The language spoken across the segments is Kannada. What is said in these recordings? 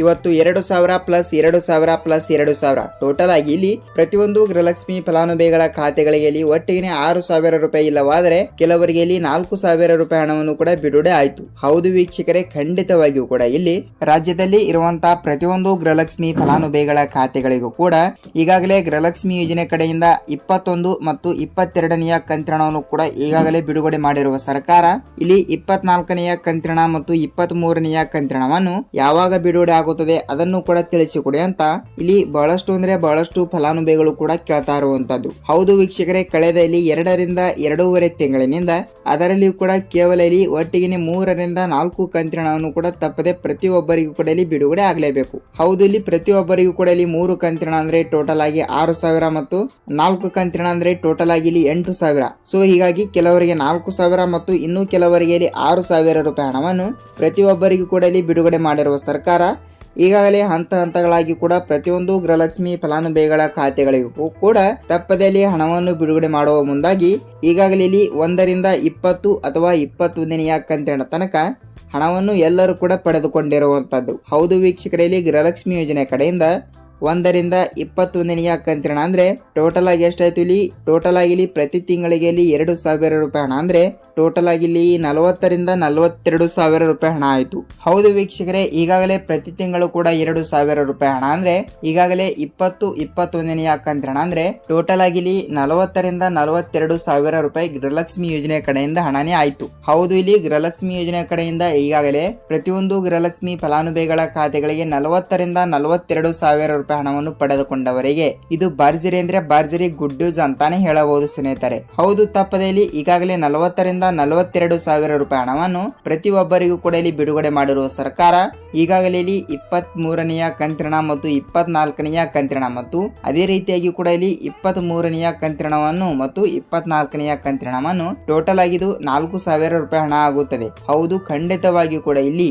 ಇವತ್ತು ಎರಡು ಸಾವಿರ ಪ್ಲಸ್ ಎರಡು ಸಾವಿರ ಪ್ಲಸ್ ಎರಡು ಸಾವಿರ. ಟೋಟಲ್ ಆಗಿ ಇಲ್ಲಿ ಪ್ರತಿಯೊಂದು ಗೃಹಲಕ್ಷ್ಮಿ ಫಲಾನುಭವಿಗಳ ಖಾತೆಗಳಿಗೆ ಇಲ್ಲಿ ಒಟ್ಟಿಗೆ ಆರು ಸಾವಿರ ರೂಪಾಯಿ ಇಲ್ಲವಾದರೆ ಕೆಲವರಿಗೆ ಇಲ್ಲಿ ನಾಲ್ಕು ಸಾವಿರ ರೂಪಾಯಿ ಹಣವನ್ನು ಕೂಡ ಬಿಡುಗಡೆ ಆಯಿತು. ಹೌದು ವೀಕ್ಷಕರೇ, ಖಂಡಿತವಾಗಿಯೂ ಕೂಡ ಇಲ್ಲಿ ರಾಜ್ಯದಲ್ಲಿ ಇರುವಂತಹ ಪ್ರತಿಯೊಂದು ಗೃಹಲಕ್ಷ್ಮಿ ಫಲಾನುಭವಿಗಳ ಖಾತೆಗಳಿಗೂ ಕೂಡ ಈಗಾಗಲೇ ಗೃಹಲಕ್ಷ್ಮಿ ಯೋಜನೆ ಕಡೆಯಿಂದ ಇಪ್ಪತ್ತೊಂದು ಮತ್ತು ಇಪ್ಪತ್ತೆರಡನೆಯ ಕಂತ್ರಣವನ್ನು ಕೂಡ ಈಗಾಗಲೇ ಬಿಡುಗಡೆ ಮಾಡಿರುವ ಸರ್ಕಾರ ಇಲ್ಲಿ ಇಪ್ಪತ್ನಾಲ್ಕನೆಯ ಕಂತ್ರಣ ಮತ್ತು ಇಪ್ಪತ್ತ್ ಮೂರನೆಯ ಕಂತ್ರಣವನ್ನು ಯಾವಾಗ ಬಿಡುಗಡೆ ಆಗುತ್ತದೆ ಅದನ್ನು ಕೂಡ ತಿಳಿಸಿಕೊಡಿ ಅಂತ ಇಲ್ಲಿ ಬಹಳಷ್ಟು ಅಂದ್ರೆ ಬಹಳಷ್ಟು ಫಲಾನುಭವಿಗಳು ಕೂಡ ಕೇಳ್ತಾ ಇರುವಂತದ್ದು ಹೌದು ವೀಕ್ಷಕರೇ, ಕಳೆದ ಇಲ್ಲಿ ಎರಡರಿಂದ ಎರಡೂವರೆ ತಿಂಗಳಿನಿಂದ ಅದರಲ್ಲಿಯೂ ಕೂಡ ಕೇವಲ ಇಲ್ಲಿ ಒಟ್ಟಿಗೆ ಮೂರರಿಂದ ನಾಲ್ಕು ಕಂತಿಣವನ್ನು ಕೂಡ ತಪ್ಪದೆ ಪ್ರತಿಯೊಬ್ಬರಿಗೂ ಕೂಡ ಇಲ್ಲಿ ಬಿಡುಗಡೆ ಆಗಲೇಬೇಕು. ಹೌದು, ಇಲ್ಲಿ ಪ್ರತಿಯೊಬ್ಬರಿಗೂ ಕೂಡ ಇಲ್ಲಿ ಮೂರು ಕಂತಿನ ಅಂದ್ರೆ ಟೋಟಲ್ ಆಗಿ ಆರು ಸಾವಿರ ಮತ್ತು ನಾಲ್ಕು ಕಂತಿನ ಅಂದ್ರೆ ಟೋಟಲ್ ಆಗಿ ಇಲ್ಲಿ ಎಂಟು ಸಾವಿರ. ಸೊ ಹೀಗಾಗಿ ಕೆಲವರಿಗೆ ನಾಲ್ಕು ಸಾವಿರ ಮತ್ತು ಇನ್ನೂ ಕೆಲವರಿಗೆ ಇಲ್ಲಿ ಆರು ಸಾವಿರ ರೂಪಾಯಿ ಹಣವನ್ನು ಪ್ರತಿಯೊಬ್ಬರಿಗೂ ಕೂಡ ಇಲ್ಲಿ ಬಿಡುಗಡೆ ಮಾಡಿರುವ ಸರ್ಕಾರ ಈಗಾಗಲೇ ಹಂತ ಹಂತಗಳಾಗಿ ಕೂಡ ಪ್ರತಿಯೊಂದು ಗೃಹಲಕ್ಷ್ಮಿ ಫಲಾನುಭವಿಗಳ ಖಾತೆಗಳಿಗೂ ಕೂಡ ತಪ್ಪದಲ್ಲಿ ಹಣವನ್ನು ಬಿಡುಗಡೆ ಮಾಡುವ ಮುಂದಾಗಿ ಈಗಾಗಲೇ ಇಲ್ಲಿ ಒಂದರಿಂದ ಇಪ್ಪತ್ತು ಅಥವಾ ಇಪ್ಪತ್ತೊಂದನೆಯ ಕಂತಿನ ತನಕ ಹಣವನ್ನು ಎಲ್ಲರೂ ಕೂಡ ಪಡೆದುಕೊಂಡಿರುವಂಥದ್ದು ಹೌದು ವೀಕ್ಷಕರಲ್ಲಿ ಗೃಹಲಕ್ಷ್ಮಿ ಯೋಜನೆ ಕಡೆಯಿಂದ ಒಂದರಿಂದ ಇಪ್ಪತ್ತೊಂದನೆಯ ಕಂತಿನ ಅಂದ್ರೆ ಟೋಟಲ್ ಆಗಿ ಎಷ್ಟಾಯ್ತು ಇಲ್ಲಿ? ಟೋಟಲ್ ಆಗಿ ಇಲ್ಲಿ ಪ್ರತಿ ತಿಂಗಳಿಗೆ ಇಲ್ಲಿ ಎರಡು ಸಾವಿರ ರೂಪಾಯಿ ಹಣ. ಅಂದ್ರೆ ಟೋಟಲ್ ಆಗಿ ಇಲ್ಲಿ ನಲವತ್ತರಿಂದ ನಲವತ್ತೆರಡು ಸಾವಿರ ರೂಪಾಯಿ ಹಣ ಆಯಿತು. ಹೌದು ವೀಕ್ಷಕರೇ, ಈಗಾಗಲೇ ಪ್ರತಿ ತಿಂಗಳು ಕೂಡ ಎರಡು ಸಾವಿರ ರೂಪಾಯಿ ಹಣ. ಅಂದ್ರೆ ಈಗಾಗಲೇ ಇಪ್ಪತ್ತು ಇಪ್ಪತ್ತೊಂದನೆಯ ಕಂತಿನ ಅಂದ್ರೆ ಟೋಟಲ್ ಆಗಿ ಇಲ್ಲಿ ನಲವತ್ತರಿಂದ ನಲವತ್ತೆರಡು ಸಾವಿರ ರೂಪಾಯಿ ಗೃಹಲಕ್ಷ್ಮಿ ಯೋಜನೆ ಕಡೆಯಿಂದ ಹಣನೇ ಆಯ್ತು. ಹೌದು, ಇಲ್ಲಿ ಗೃಹಲಕ್ಷ್ಮಿ ಯೋಜನೆ ಕಡೆಯಿಂದ ಈಗಾಗಲೇ ಪ್ರತಿಯೊಂದು ಗೃಹಲಕ್ಷ್ಮಿ ಫಲಾನುಭವಿಗಳ ಖಾತೆಗಳಿಗೆ ನಲವತ್ತರಿಂದ ನಲವತ್ತೆರಡು ಸಾವಿರ ರೂಪಾಯಿ ಹಣವನ್ನು ಪಡೆದುಕೊಂಡವರಿಗೆ ಇದು ಭರ್ಜರಿ ಅಂದ್ರೆ ಭರ್ಜರಿ ಗುಡ್ ನ್ಯೂಸ್ ಅಂತಾನೆ ಹೇಳಬಹುದು ಸ್ನೇಹಿತರೆ. ಹೌದು ತಪ್ಪದೆಯಲ್ಲಿ ಈಗಾಗಲೇ ನಲವತ್ತರಿಂದ ನಲವತ್ತೆರಡು ಸಾವಿರ ರೂಪಾಯಿ ಹಣವನ್ನು ಪ್ರತಿಯೊಬ್ಬರಿಗೂ ಕೂಡ ಇಲ್ಲಿ ಬಿಡುಗಡೆ ಮಾಡಿರುವ ಸರ್ಕಾರ ಈಗಾಗಲೇ ಇಲ್ಲಿ ಇಪ್ಪತ್ತ್ ಮೂರನೆಯ ಕಂತಿನ ಮತ್ತು ಇಪ್ಪತ್ನಾಲ್ಕನೆಯ ಕಂತಿನ ಮತ್ತು ಅದೇ ರೀತಿಯಾಗಿ ಕೂಡ ಇಲ್ಲಿ ಇಪ್ಪತ್ತ್ ಮೂರನೆಯ ಕಂತಿನವನ್ನು ಮತ್ತು ಇಪ್ಪತ್ನಾಲ್ಕನೆಯ ಕಂತಿನವನ್ನು ಟೋಟಲ್ ಆಗಿದು ನಾಲ್ಕು ಸಾವಿರ ರೂಪಾಯಿ ಹಣ ಆಗುತ್ತದೆ. ಹೌದು, ಖಂಡಿತವಾಗಿಯೂ ಕೂಡ ಇಲ್ಲಿ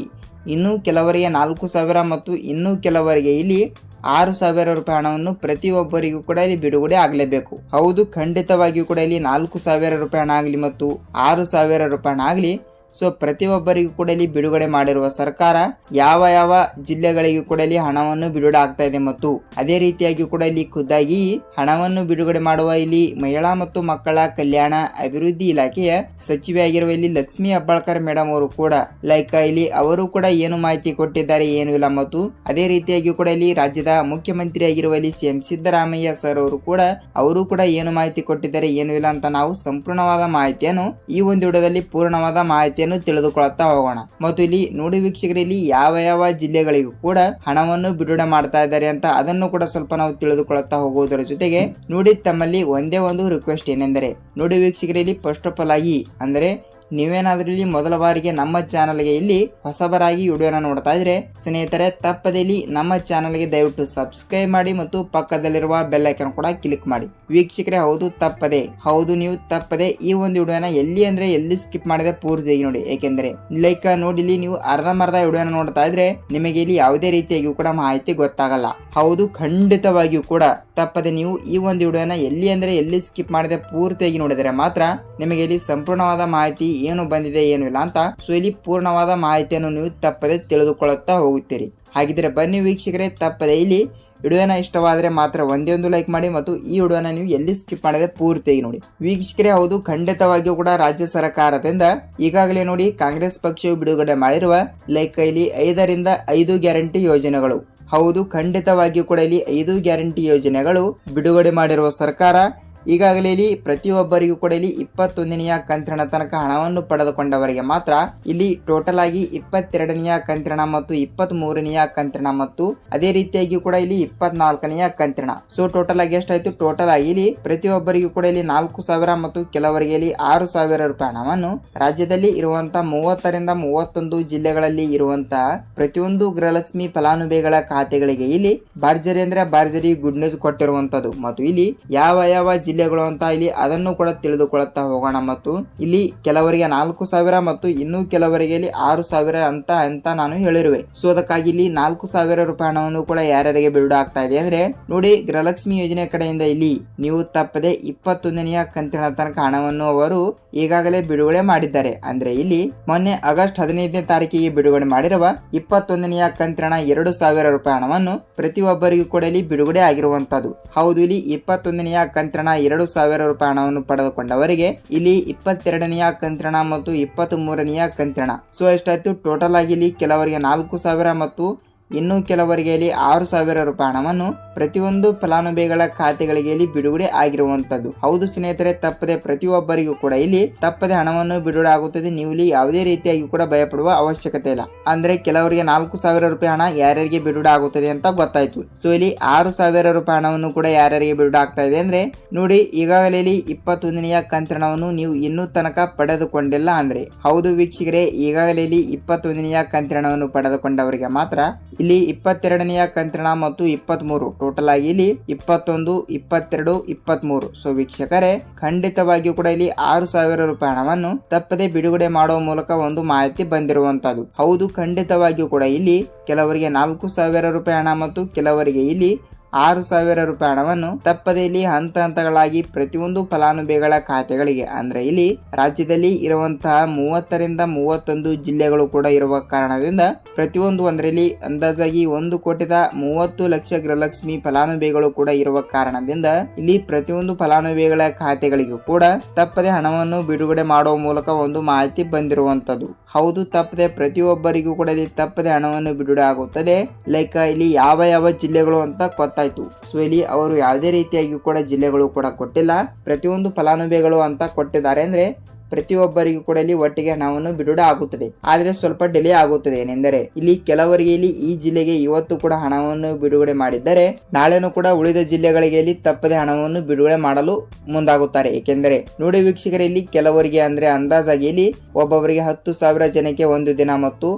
ಇನ್ನು ಕೆಲವರಿಗೆ ನಾಲ್ಕು ಸಾವಿರ ಮತ್ತು ಇನ್ನೂ ಕೆಲವರಿಗೆ ಇಲ್ಲಿ ಆರು ಸಾವಿರ ರೂಪಾಯಿ ಹಣವನ್ನು ಪ್ರತಿಯೊಬ್ಬರಿಗೂ ಕೂಡ ಇಲ್ಲಿ ಬಿಡುಗಡೆ ಆಗಲೇಬೇಕು. ಹೌದು, ಖಂಡಿತವಾಗಿಯೂ ಕೂಡ ಇಲ್ಲಿ ನಾಲ್ಕು ಸಾವಿರ ರೂಪಾಯಿ ಹಣ ಆಗಲಿ ಮತ್ತು ಆರು ಸಾವಿರ ರೂಪಾಯಿ ಹಣ ಆಗಲಿ ಸೊ ಪ್ರತಿಯೊಬ್ಬರಿಗೂ ಕೂಡ ಇಲ್ಲಿ ಬಿಡುಗಡೆ ಮಾಡಿರುವ ಸರ್ಕಾರ ಯಾವ ಯಾವ ಜಿಲ್ಲೆಗಳಿಗೂ ಕೂಡ ಇಲ್ಲಿ ಹಣವನ್ನು ಬಿಡುಗಡೆ ಆಗ್ತಾ ಇದೆ ಮತ್ತು ಅದೇ ರೀತಿಯಾಗಿ ಕೂಡ ಇಲ್ಲಿ ಖುದ್ದಾಗಿ ಹಣವನ್ನು ಬಿಡುಗಡೆ ಮಾಡುವ ಇಲ್ಲಿ ಮಹಿಳಾ ಮತ್ತು ಮಕ್ಕಳ ಕಲ್ಯಾಣ ಅಭಿವೃದ್ಧಿ ಇಲಾಖೆಯ ಸಚಿವೆಯಾಗಿರುವ ಇಲ್ಲಿ ಲಕ್ಷ್ಮಿ ಅಬ್ಬಾಳ್ಕರ್ ಮೇಡಮ್ ಅವರು ಕೂಡ ಲೈಕ್ ಇಲ್ಲಿ ಅವರು ಕೂಡ ಏನು ಮಾಹಿತಿ ಕೊಟ್ಟಿದ್ದಾರೆ ಏನು ಇಲ್ಲ ಮತ್ತು ಅದೇ ರೀತಿಯಾಗಿ ಕೂಡ ಇಲ್ಲಿ ರಾಜ್ಯದ ಮುಖ್ಯಮಂತ್ರಿ ಆಗಿರುವ ಇಲ್ಲಿ ಸಿಎಂ ಸಿದ್ದರಾಮಯ್ಯ ಸರ್ ಅವರು ಕೂಡ ಅವರು ಕೂಡ ಏನು ಮಾಹಿತಿ ಕೊಟ್ಟಿದ್ದಾರೆ ಏನು ಇಲ್ಲ ಅಂತ ನಾವು ಸಂಪೂರ್ಣವಾದ ಮಾಹಿತಿಯನ್ನು ಈ ಒಂದು ವಿಡಿಯೋದಲ್ಲಿ ಪೂರ್ಣವಾದ ಮಾಹಿತಿಯನ್ನು ತಿಳಿದುಕೊಳ್ಳುತ್ತಾ ಹೋಗೋಣ. ಮತ್ತು ಇಲ್ಲಿ ನೋಡಿ ವೀಕ್ಷಕರಲ್ಲಿ ಯಾವ ಯಾವ ಜಿಲ್ಲೆಗಳಿಗೂ ಕೂಡ ಹಣವನ್ನು ಬಿಡುಗಡೆ ಮಾಡ್ತಾ ಇದ್ದಾರೆ ಅಂತ ಅದನ್ನು ಕೂಡ ಸ್ವಲ್ಪ ನಾವು ತಿಳಿದುಕೊಳ್ಳುತ್ತಾ ಹೋಗುವುದರ ಜೊತೆಗೆ ನೋಡಿ ತಮ್ಮಲ್ಲಿ ಒಂದೇ ಒಂದು ರಿಕ್ವೆಸ್ಟ್ ಏನೆಂದರೆ, ನೋಡಿ ವೀಕ್ಷಕರಲ್ಲಿ ಫಸ್ಟ್ ಆಫ್ ಆಲ್ ಆಗಿ ಅಂದರೆ ನೀವೇನಾದ್ರೂ ಇಲ್ಲಿ ಮೊದಲ ಬಾರಿಗೆ ನಮ್ಮ ಚಾನಲ್ಗೆ ಇಲ್ಲಿ ಹೊಸಬರಾಗಿ ವಿಡಿಯೋನ ನೋಡ್ತಾ ಇದ್ರೆ ಸ್ನೇಹಿತರೆ ತಪ್ಪದೆ ಇಲ್ಲಿ ನಮ್ಮ ಚಾನಲ್ಗೆ ದಯವಿಟ್ಟು ಸಬ್ಸ್ಕ್ರೈಬ್ ಮಾಡಿ ಮತ್ತು ಪಕ್ಕದಲ್ಲಿರುವ ಬೆಲ್ ಐಕನ್ ಕೂಡ ಕ್ಲಿಕ್ ಮಾಡಿ. ವೀಕ್ಷಕರೇ, ಹೌದು ತಪ್ಪದೆ, ಹೌದು ನೀವು ತಪ್ಪದೆ ಈ ಒಂದು ವಿಡಿಯೋನ ಎಲ್ಲಿ ಅಂದ್ರೆ ಎಲ್ಲಿ ಸ್ಕಿಪ್ ಮಾಡಿದೆ ಪೂರ್ತಿಯಾಗಿ ನೋಡಿ. ಏಕೆಂದರೆ ಲೈಕ್ ನೋಡಿ ಇಲ್ಲಿ ನೀವು ಅರ್ಧಂಬರ್ಧ ವಿಡಿಯೋನ ನೋಡ್ತಾ ಇದ್ರೆ ನಿಮಗೆ ಇಲ್ಲಿ ಯಾವುದೇ ರೀತಿಯಾಗಿಯೂ ಕೂಡ ಮಾಹಿತಿ ಗೊತ್ತಾಗಲ್ಲ. ಹೌದು, ಖಂಡಿತವಾಗಿಯೂ ಕೂಡ ತಪ್ಪದೆ ನೀವು ಈ ಒಂದು ವಿಡಿಯೋನ ಎಲ್ಲಿ ಅಂದ್ರೆ ಎಲ್ಲಿ ಸ್ಕಿಪ್ ಮಾಡದೆ ಪೂರ್ತಿಯಾಗಿ ನೋಡಿದರೆ ಮಾತ್ರ ನಿಮಗೆ ಇಲ್ಲಿ ಸಂಪೂರ್ಣವಾದ ಮಾಹಿತಿ ಏನು ಬಂದಿದೆ ಏನು ಇಲ್ಲ ಅಂತ ಸೊ ಇಲ್ಲಿ ಪೂರ್ಣವಾದ ಮಾಹಿತಿಯನ್ನು ನೀವು ತಪ್ಪದೆ ತಿಳಿದುಕೊಳ್ಳುತ್ತಾ ಹೋಗುತ್ತೀರಿ. ಹಾಗಿದ್ರೆ ಬನ್ನಿ ವೀಕ್ಷಕರೇ, ತಪ್ಪದೆ ಇಲ್ಲಿ ವಿಡಿಯೋನ ಇಷ್ಟವಾದರೆ ಮಾತ್ರ ಒಂದೇ ಒಂದು ಲೈಕ್ ಮಾಡಿ ಮತ್ತು ಈ ವಿಡಿಯೋನ ನೀವು ಎಲ್ಲಿ ಸ್ಕಿಪ್ ಮಾಡದೆ ಪೂರ್ತಿಯಾಗಿ ನೋಡಿ. ವೀಕ್ಷಕರೇ, ಹೌದು, ಖಂಡಿತವಾಗಿಯೂ ಕೂಡ ರಾಜ್ಯ ಸರ್ಕಾರದಿಂದ ಈಗಾಗಲೇ ನೋಡಿ ಕಾಂಗ್ರೆಸ್ ಪಕ್ಷವು ಬಿಡುಗಡೆ ಮಾಡಿರುವ ಲೈಕ್ ಇಲ್ಲಿ ಐದರಿಂದ ಐದು ಗ್ಯಾರಂಟಿ ಯೋಜನೆಗಳು. ಹೌದು, ಖಂಡಿತವಾಗಿಯೂ ಕೂಡ ಇಲ್ಲಿ ಐದು ಗ್ಯಾರಂಟಿ ಯೋಜನೆಗಳು ಬಿಡುಗಡೆ ಮಾಡಿರುವ ಸರ್ಕಾರ ಈಗಾಗಲೇ ಇಲ್ಲಿ ಪ್ರತಿಯೊಬ್ಬರಿಗೂ ಕೂಡ ಇಲ್ಲಿ ಇಪ್ಪತ್ತೊಂದನೆಯ ಕಂತಿನ ತನಕ ಹಣವನ್ನು ಪಡೆದುಕೊಂಡವರಿಗೆ ಮಾತ್ರ ಇಲ್ಲಿ ಟೋಟಲ್ ಆಗಿ ಇಪ್ಪತ್ತೆರಡನೆಯ ಕಂತಿನ ಮತ್ತು ಇಪ್ಪತ್ತ್ ಮೂರನೆಯ ಕಂತಿನ ಮತ್ತು ಅದೇ ರೀತಿಯಾಗಿ ಕೂಡ ಇಲ್ಲಿ ಇಪ್ಪತ್ನಾಲ್ಕನೆಯ ಕಂತಿನ ಸೊ ಟೋಟಲ್ ಆಗಿ ಎಷ್ಟಾಯ್ತು? ಟೋಟಲ್ ಆಗಿ ಇಲ್ಲಿ ಪ್ರತಿಯೊಬ್ಬರಿಗೂ ಕೂಡ ಇಲ್ಲಿ ನಾಲ್ಕು ಸಾವಿರ ಮತ್ತು ಕೆಲವರಿಗೆ ಇಲ್ಲಿ ಆರು ಸಾವಿರ ರೂಪಾಯಿ ಹಣವನ್ನು ರಾಜ್ಯದಲ್ಲಿ ಇರುವಂತಹ ಮೂವತ್ತರಿಂದ ಮೂವತ್ತೊಂದು ಜಿಲ್ಲೆಗಳಲ್ಲಿ ಇರುವಂತಹ ಪ್ರತಿಯೊಂದು ಗೃಹಲಕ್ಷ್ಮಿ ಫಲಾನುಭವಿಗಳ ಖಾತೆಗಳಿಗೆ ಇಲ್ಲಿ ಬಾರ್ಜರಿ ಅಂದ್ರೆ ಬಾರ್ಜರಿ ಗುಡ್ ನ್ಯೂಸ್ ಕೊಟ್ಟಿರುವಂತದ್ದು. ಮತ್ತು ಇಲ್ಲಿ ಯಾವ ಯಾವ ಜಿಲ್ಲೆಗಳು ಅಂತ ಇಲ್ಲಿ ಅದನ್ನು ಕೂಡ ತಿಳಿದುಕೊಳ್ಳುತ್ತಾ ಹೋಗೋಣ. ಮತ್ತು ಇಲ್ಲಿ ಕೆಲವರಿಗೆ ನಾಲ್ಕು ಸಾವಿರ ಮತ್ತು ಇನ್ನೂ ಕೆಲವರಿಗೆ ಇಲ್ಲಿ ಆರು ಸಾವಿರ ಅಂತ ಅಂತ ನಾನು ಹೇಳಿರುವೆ. ಸೊ ಅದಕ್ಕಾಗಿ ಇಲ್ಲಿ ನಾಲ್ಕು ಸಾವಿರ ರೂಪಾಯಿ ಹಣವನ್ನು ಕೂಡ ಯಾರ್ಯಾರಿಗೆ ಬಿಡುಗಡೆ ಆಗ್ತಾ ಇದೆ ಅಂದ್ರೆ, ನೋಡಿ, ಗೃಹಲಕ್ಷ್ಮಿ ಯೋಜನೆ ಕಡೆಯಿಂದ ಇಲ್ಲಿ ನೀವು ತಪ್ಪದೆ ಇಪ್ಪತ್ತೊಂದನೆಯ ಕಂತಿನ ತನಕ ಹಣವನ್ನು ಅವರು ಈಗಾಗಲೇ ಬಿಡುಗಡೆ ಮಾಡಿದ್ದಾರೆ. ಅಂದ್ರೆ ಇಲ್ಲಿ ಮೊನ್ನೆ ಆಗಸ್ಟ್ ಹದಿನೈದನೇ ತಾರೀಕಿಗೆ ಬಿಡುಗಡೆ ಮಾಡಿರುವ ಇಪ್ಪತ್ತೊಂದನೆಯ ಕಂತಿನ ಎರಡು ಸಾವಿರ ರೂಪಾಯಿ ಹಣವನ್ನು ಪ್ರತಿಯೊಬ್ಬರಿಗೂ ಕೂಡ ಇಲ್ಲಿ ಬಿಡುಗಡೆ ಆಗಿರುವಂತದ್ದು ಹೌದು, ಇಲ್ಲಿ ಇಪ್ಪತ್ತೊಂದನೆಯ ಕಂತಿನ ಎರಡು ಸಾವಿರ ರೂಪಾಯಿ ಹಣವನ್ನು ಪಡೆದುಕೊಂಡವರಿಗೆ ಇಲ್ಲಿ ಇಪ್ಪತ್ತೆರಡನೆಯ ಕಂತ್ರಣ ಮತ್ತು ಇಪ್ಪತ್ತ್ ಮೂರನೆಯ ಕಂತ್ರಣ. ಸೊ ಎಷ್ಟಾಯ್ತು ಟೋಟಲ್ ಆಗಿ ಇಲ್ಲಿ ಕೆಲವರಿಗೆ ನಾಲ್ಕು ಸಾವಿರ ಮತ್ತು ಇನ್ನು ಕೆಲವರಿಗೆ ಇಲ್ಲಿ ಆರು ಸಾವಿರ ರೂಪಾಯಿ ಹಣವನ್ನು ಪ್ರತಿಯೊಂದು ಫಲಾನುಭವಿಗಳ ಖಾತೆಗಳಿಗೆ ಬಿಡುಗಡೆ ಆಗಿರುವಂತದ್ದು ಹೌದು ಸ್ನೇಹಿತರೆ, ತಪ್ಪದೆ ಪ್ರತಿಯೊಬ್ಬರಿಗೂ ಕೂಡ ಇಲ್ಲಿ ತಪ್ಪದೆ ಹಣವನ್ನು ಬಿಡುಗಡೆ ಆಗುತ್ತದೆ. ನೀವು ಇಲ್ಲಿ ಯಾವುದೇ ರೀತಿಯಾಗಿ ಕೂಡ ಭಯಪಡುವ ಅವಶ್ಯಕತೆ ಇಲ್ಲ. ಅಂದ್ರೆ ಕೆಲವರಿಗೆ ನಾಲ್ಕು ಸಾವಿರ ರೂಪಾಯಿ ಹಣ ಯಾರ್ಯಾರಿಗೆ ಬಿಡುಗಡೆ ಆಗುತ್ತದೆ ಅಂತ ಗೊತ್ತಾಯ್ತು. ಸೊ ಇಲ್ಲಿ ಆರು ಸಾವಿರ ರೂಪಾಯಿ ಹಣವನ್ನು ಕೂಡ ಯಾರ್ಯಾರಿಗೆ ಬಿಡುಗಡೆ ಆಗ್ತಾ ಇದೆ ಅಂದ್ರೆ, ನೋಡಿ, ಈಗಾಗಲೇ ಇಲ್ಲಿ ಇಪ್ಪತ್ತೊಂದನೆಯ ಕಂತಿನವನ್ನು ನೀವು ಇನ್ನೂ ತನಕ ಪಡೆದುಕೊಂಡಿಲ್ಲ ಅಂದ್ರೆ. ಹೌದು ವೀಕ್ಷಕರೇ, ಈಗಾಗಲೇ ಇಲ್ಲಿ ಇಪ್ಪತ್ತೊಂದನೆಯ ಕಂತಿನವನ್ನು ಪಡೆದುಕೊಂಡವರಿಗೆ ಮಾತ್ರ ಇಲ್ಲಿ ಇಪ್ಪತ್ತೆರಡನೆಯ ಕಂತಿನ ಮತ್ತು ಇಪ್ಪತ್ತ್ ಮೂರು ಟೋಟಲ್ ಆಗಿ ಇಲ್ಲಿ ಇಪ್ಪತ್ತೊಂದು, ಇಪ್ಪತ್ತೆರಡು ಇಪ್ಪತ್ತ್ ಮೂರು ಸೊ ವೀಕ್ಷಕರೇ, ಖಂಡಿತವಾಗಿಯೂ ಕೂಡ ಇಲ್ಲಿ ಆರು ಸಾವಿರ ರೂಪಾಯಿ ಹಣವನ್ನು ತಪ್ಪದೆ ಬಿಡುಗಡೆ ಮಾಡುವ ಮೂಲಕ ಒಂದು ಮಾಹಿತಿ ಬಂದಿರುವಂತಹದ್ದು. ಹೌದು, ಖಂಡಿತವಾಗಿಯೂ ಕೂಡ ಇಲ್ಲಿ ಕೆಲವರಿಗೆ ನಾಲ್ಕು ಸಾವಿರ ರೂಪಾಯಿ ಹಣ ಮತ್ತು ಕೆಲವರಿಗೆ ಇಲ್ಲಿ ಆರು ಸಾವಿರ ರೂಪಾಯಿ ಹಣವನ್ನು ತಪ್ಪದೆ ಇಲ್ಲಿ ಹಂತ ಹಂತಗಳಾಗಿ ಪ್ರತಿಯೊಂದು ಫಲಾನುಭವಿಗಳ ಖಾತೆಗಳಿಗೆ, ಅಂದ್ರೆ ಇಲ್ಲಿ ರಾಜ್ಯದಲ್ಲಿ ಇರುವಂತಹ ಮೂವತ್ತರಿಂದ ಮೂವತ್ತೊಂದು ಜಿಲ್ಲೆಗಳು ಕೂಡ ಇರುವ ಕಾರಣದಿಂದ ಪ್ರತಿಯೊಂದು ಒಂದರಲ್ಲಿ ಅಂದಾಜಾಗಿ ಒಂದು ಕೋಟಿದ ಮೂವತ್ತು ಲಕ್ಷ ಗೃಹಲಕ್ಷ್ಮಿ ಫಲಾನುಭವಿಗಳು ಕೂಡ ಇರುವ ಕಾರಣದಿಂದ ಇಲ್ಲಿ ಪ್ರತಿಯೊಂದು ಫಲಾನುಭವಿಗಳ ಖಾತೆಗಳಿಗೂ ಕೂಡ ತಪ್ಪದೆ ಹಣವನ್ನು ಬಿಡುಗಡೆ ಮಾಡುವ ಮೂಲಕ ಒಂದು ಮಾಹಿತಿ ಬಂದಿರುವಂತದ್ದು ಹೌದು, ತಪ್ಪದೆ ಪ್ರತಿಯೊಬ್ಬರಿಗೂ ಕೂಡ ಇಲ್ಲಿ ತಪ್ಪದೆ ಹಣವನ್ನು ಬಿಡುಗಡೆ ಆಗುತ್ತದೆ. ಲೈಕ್ ಇಲ್ಲಿ ಯಾವ ಯಾವ ಜಿಲ್ಲೆಗಳು ಅಂತ ಗೊತ್ತಾಯ್ತು. ಸೊ ಇಲ್ಲಿ ಅವರು ಯಾವುದೇ ರೀತಿಯಾಗಿ ಕೂಡ ಜಿಲ್ಲೆಗಳು ಕೂಡ ಕೊಟ್ಟಿಲ್ಲ. ಪ್ರತಿಯೊಂದು ಫಲಾನುಭವಿಗಳು ಅಂತ ಕೊಟ್ಟಿದ್ದಾರೆ. ಅಂದ್ರೆ ಪ್ರತಿಯೊಬ್ಬರಿಗೂ ಕೂಡ ಇಲ್ಲಿ ಒಟ್ಟಿಗೆ ಹಣವನ್ನು ಬಿಡುಗಡೆ ಆಗುತ್ತದೆ. ಆದರೆ ಸ್ವಲ್ಪ ಡಿಲೇ ಆಗುತ್ತದೆ. ಏನೆಂದರೆ, ಇಲ್ಲಿ ಕೆಲವರಿಗೆ ಇಲ್ಲಿ ಈ ಜಿಲ್ಲೆಗೆ ಇವತ್ತು ಕೂಡ ಹಣವನ್ನು ಬಿಡುಗಡೆ ಮಾಡಿದ್ದರೆ, ನಾಳೆನೂ ಕೂಡ ಉಳಿದ ಜಿಲ್ಲೆಗಳಿಗೆ ಇಲ್ಲಿ ತಪ್ಪದೆ ಹಣವನ್ನು ಬಿಡುಗಡೆ ಮಾಡಲು ಮುಂದಾಗುತ್ತಾರೆ. ಏಕೆಂದರೆ, ನೋಡಿ ವೀಕ್ಷಕರಲ್ಲಿ ಕೆಲವರಿಗೆ ಅಂದ್ರೆ ಅಂದಾಜಾಗಿ ಇಲ್ಲಿ ಒಬ್ಬೊಬ್ಬರಿಗೆ ಹತ್ತು ಸಾವಿರ ಜನಕ್ಕೆ ಒಂದು ದಿನ ಮತ್ತು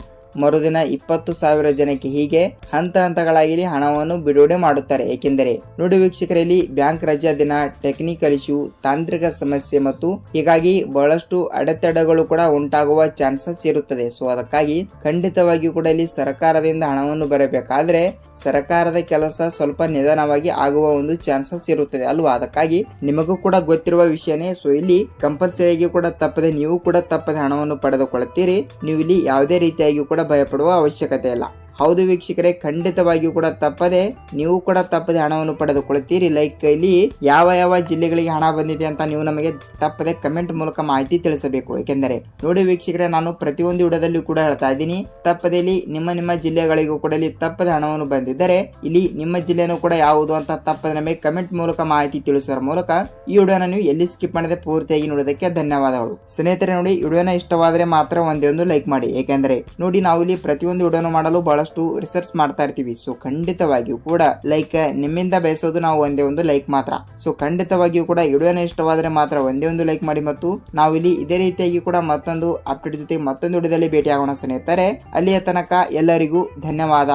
ಮರುದಿನ ಇಪ್ಪತ್ತು ಸಾವಿರ ಜನಕ್ಕೆ ಹೀಗೆ ಹಂತ ಹಂತಗಳಾಗಿ ಹಣವನ್ನು ಬಿಡುಗಡೆ ಮಾಡುತ್ತಾರೆ. ಏಕೆಂದರೆ ನೋಡಿ ವೀಕ್ಷಕರಲ್ಲಿ, ಬ್ಯಾಂಕ್ ರಜಾ ದಿನ ಟೆಕ್ನಿಕಲ್ ಇಶ್ಯೂ ತಾಂತ್ರಿಕ ಸಮಸ್ಯೆ ಮತ್ತು ಹೀಗಾಗಿ ಬಹಳಷ್ಟು ಅಡೆತಡೆಗಳು ಕೂಡ ಉಂಟಾಗುವ ಚಾನ್ಸಸ್ ಇರುತ್ತದೆ. ಸೊ ಅದಕ್ಕಾಗಿ ಖಂಡಿತವಾಗಿ ಕೂಡ ಇಲ್ಲಿ ಸರ್ಕಾರದಿಂದ ಹಣವನ್ನು ಬರಬೇಕಾದ್ರೆ ಸರ್ಕಾರದ ಕೆಲಸ ಸ್ವಲ್ಪ ನಿಧಾನವಾಗಿ ಆಗುವ ಒಂದು ಚಾನ್ಸಸ್ ಇರುತ್ತದೆ ಅಲ್ವಾ? ಅದಕ್ಕಾಗಿ ನಿಮಗೂ ಕೂಡ ಗೊತ್ತಿರುವ ವಿಷಯನೇ ಸೊ ಇಲ್ಲಿ ಕಂಪಲ್ಸರಿಯಾಗಿ ಕೂಡ ತಪ್ಪದೆ, ನೀವು ಕೂಡ ತಪ್ಪದೆ ಹಣವನ್ನು ಪಡೆದುಕೊಳ್ಳುತ್ತೀರಿ. ನೀವು ಇಲ್ಲಿ ಯಾವುದೇ ರೀತಿಯಾಗಿ ಕೂಡ ಭಯಪಡುವ ಅವಶ್ಯಕತೆ ಇಲ್ಲ. ಹೌದು ವೀಕ್ಷಕರೇ, ಖಂಡಿತವಾಗಿಯೂ ಕೂಡ ತಪ್ಪದೆ, ನೀವು ಕೂಡ ತಪ್ಪದೆ ಹಣವನ್ನು ಪಡೆದುಕೊಳ್ಳುತ್ತೀರಿ. ಲೈಕ್ ಇಲ್ಲಿ ಯಾವ ಯಾವ ಜಿಲ್ಲೆಗಳಿಗೆ ಹಣ ಬಂದಿದೆ ಅಂತ ನೀವು ನಮಗೆ ತಪ್ಪದೆ ಕಮೆಂಟ್ ಮೂಲಕ ಮಾಹಿತಿ ತಿಳಿಸಬೇಕು. ಏಕೆಂದರೆ, ನೋಡಿ ವೀಕ್ಷಕರೇ, ನಾನು ಪ್ರತಿಯೊಂದು ವಿಡಿಯೋದಲ್ಲಿ ಕೂಡ ಹೇಳ್ತಾ ಇದ್ದೀನಿ, ತಪ್ಪದೆ ಇಲ್ಲಿ ನಿಮ್ಮ ನಿಮ್ಮ ಜಿಲ್ಲೆಗಳಿಗೂ ಕೂಡ ಇಲ್ಲಿ ತಪ್ಪದೆ ಹಣವನ್ನು ಬಂದಿದ್ದರೆ, ಇಲ್ಲಿ ನಿಮ್ಮ ಜಿಲ್ಲೆನೂ ಕೂಡ ಯಾವುದು ಅಂತ ತಪ್ಪದೆ ನಮಗೆ ಕಮೆಂಟ್ ಮೂಲಕ ಮಾಹಿತಿ ತಿಳಿಸುವ ಮೂಲಕ ಈ ವಿಡಿಯೋನ ನೀವು ಎಲ್ಲಿ ಸ್ಕಿಪ್ ಮಾಡದೆ ಪೂರ್ತಿಯಾಗಿ ನೋಡೋದಕ್ಕೆ ಧನ್ಯವಾದಗಳು. ಸ್ನೇಹಿತರೆ, ನೋಡಿ ವಿಡಿಯೋನ ಇಷ್ಟವಾದರೆ ಮಾತ್ರ ಒಂದೇ ಒಂದು ಲೈಕ್ ಮಾಡಿ. ಏಕೆಂದರೆ, ನೋಡಿ ನಾವು ಇಲ್ಲಿ ಪ್ರತಿಯೊಂದು ವಿಡಿಯೋನು ಮಾಡಲು ಬಹಳಷ್ಟು ರಿಸರ್ಚ್ ಮಾಡ್ತಾ ಇರ್ತೀವಿ. ಸೊ ಖಂಡಿತವಾಗಿಯೂ ಕೂಡ ಲೈಕ್ ನಿಮ್ಮಿಂದ ಬಯಸೋದು ನಾವು ಒಂದೇ ಒಂದು ಲೈಕ್ ಮಾತ್ರ. ಸೊ ಖಂಡಿತವಾಗಿಯೂ ಕೂಡ ವಿಡಿಯೋನ ಇಷ್ಟವಾದರೆ ಮಾತ್ರ ಒಂದೇ ಒಂದು ಲೈಕ್ ಮಾಡಿ ಮತ್ತು ನಾವು ಇಲ್ಲಿ ಇದೇ ರೀತಿಯಾಗಿ ಕೂಡ ಮತ್ತೊಂದು ಅಪ್ಡೇಟ್ ಜೊತೆ ಮತ್ತೊಂದು ವಿಡಿಯೋದಲ್ಲಿ ಭೇಟಿ ಆಗೋಣ ಸ್ನೇಹಿತರೆ. ಅಲ್ಲಿಯ ತನಕ ಎಲ್ಲರಿಗೂ ಧನ್ಯವಾದ.